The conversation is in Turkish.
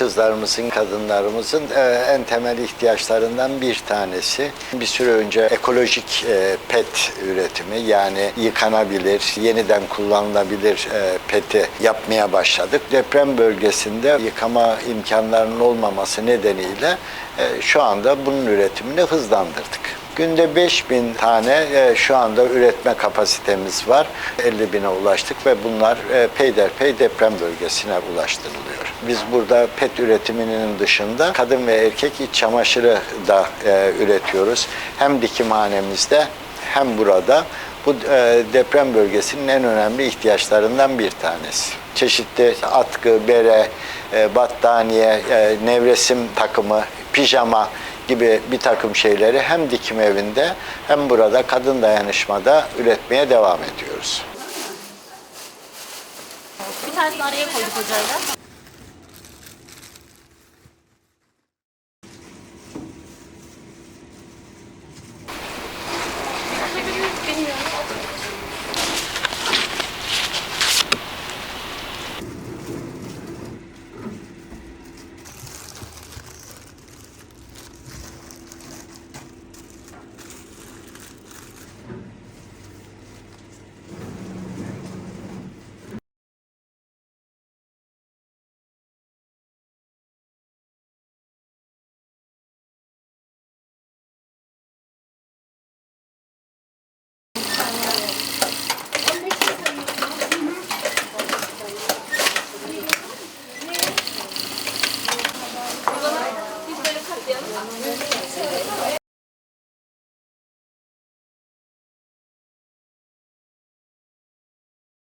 kızlarımızın, kadınlarımızın e, en temel ihtiyaçlarından bir tanesi. Bir süre önce ekolojik e, pet üretimi yani yıkanabilir, yeniden kullanılabilir e, peti yapmaya başladık. Deprem bölgesinde yıkama imkanlarının olmaması nedeniyle şu anda bunun üretimini hızlandırdık. Günde 5000 tane e, şu anda üretme kapasitemiz var. 50 bine ulaştık ve bunlar e, peyderpey deprem bölgesine ulaştırılıyor. Biz burada pet üretiminin dışında kadın ve erkek iç çamaşırı da e, üretiyoruz. Hem dikimhanemizde hem burada. Bu e, deprem bölgesinin en önemli ihtiyaçlarından bir tanesi. Çeşitli atkı, bere, e, battaniye, e, nevresim takımı, pijama gibi bir takım şeyleri hem dikim evinde hem burada kadın dayanışmada üretmeye devam ediyoruz. Bir tanesini araya koyduk hocayla. I'm a little.